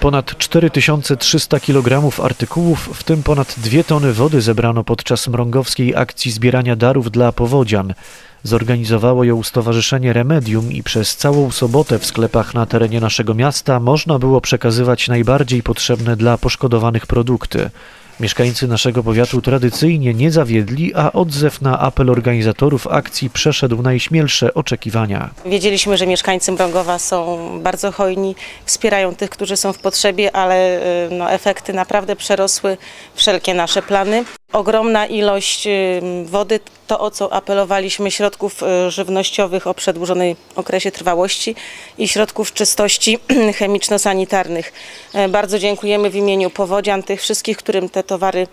Ponad 4300 kg artykułów, w tym ponad 2 tony wody zebrano podczas mrągowskiej akcji zbierania darów dla powodzian. Zorganizowało ją Stowarzyszenie Remedium i przez całą sobotę w sklepach na terenie naszego miasta można było przekazywać najbardziej potrzebne dla poszkodowanych produkty. Mieszkańcy naszego powiatu tradycyjnie nie zawiedli, a odzew na apel organizatorów akcji przeszedł najśmielsze oczekiwania. Wiedzieliśmy, że mieszkańcy Mrągowa są bardzo hojni, wspierają tych, którzy są w potrzebie, ale y, no, efekty naprawdę przerosły wszelkie nasze plany. Ogromna ilość wody, to o co apelowaliśmy, środków y, żywnościowych o przedłużonej okresie trwałości i środków czystości chemiczno-sanitarnych. E, Bardzo dziękujemy w imieniu powodzian, tych wszystkich, którym te towary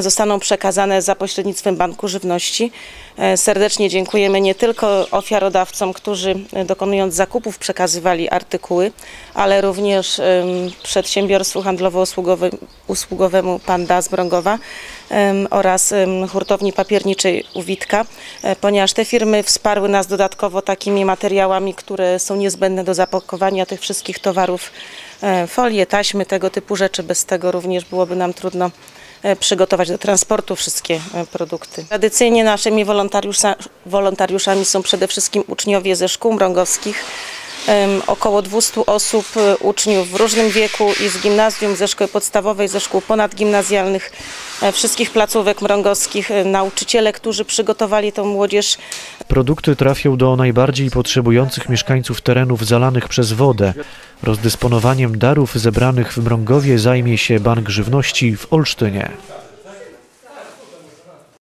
zostaną przekazane za pośrednictwem Banku Żywności. E, Serdecznie dziękujemy nie tylko ofiarodawcom, którzy e, dokonując zakupów przekazywali artykuły, ale również przedsiębiorstwu handlowo-usługowemu Panda z Brągowa oraz hurtowni papierniczej u Witka, e, ponieważ te firmy wsparły nas dodatkowo takimi materiałami, które są niezbędne do zapakowania tych wszystkich towarów, folie, taśmy, tego typu rzeczy. Bez tego również byłoby nam trudno e, przygotować do transportu wszystkie e, produkty. Tradycyjnie naszymi wolontariusza, wolontariuszami są przede wszystkim uczniowie ze szkół mrągowskich. Około 200 osób, e, uczniów w różnym wieku i z gimnazjum, ze szkoły podstawowej, ze szkół ponadgimnazjalnych, e, wszystkich placówek mrągowskich, e, nauczyciele, którzy przygotowali tą młodzież Produkty trafią do najbardziej potrzebujących mieszkańców terenów zalanych przez wodę. Rozdysponowaniem darów zebranych w Mrągowie zajmie się Bank Żywności w Olsztynie.